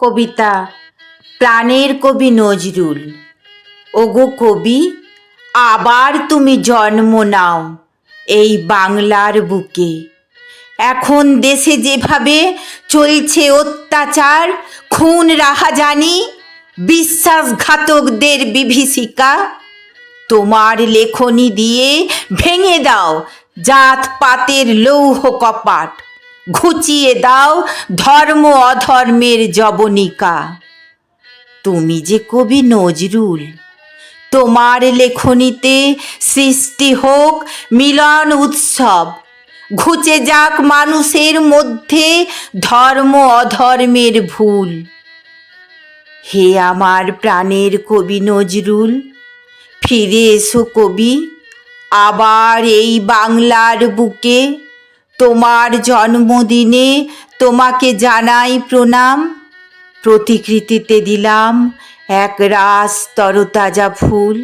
কবিতা, প্রাণের কবি নজরুল। ওগো কবি, আবার তুমি জন্ম নাও এই বাংলার বুকে। এখন দেশে যেভাবে চলছে অত্যাচার, খুন রাহাজানি, বিশ্বাসঘাতকদের বিভীষিকা, তোমার লেখনী দিয়ে ভেঙে দাও জাত পাতের লৌহ কপাট। ঘুচিয়ে দাও ধর্ম অধর্মের জবনিকা। তুমি যে কবি নজরুল, তোমার লেখনীতে সৃষ্টি হোক মিলন উৎসব, ঘুচে যাক মানুষের মধ্যে ধর্ম অধর্মের ভুল। হে আমার প্রাণের কবি নজরুল, ফিরে এসো কবি, আবার এই বাংলার বুকে তোমার জন্মদিনে তোমাকে জানাই প্রণাম। প্রতিকৃতিতে দিলাম এক রাস তরতাজা ফুল।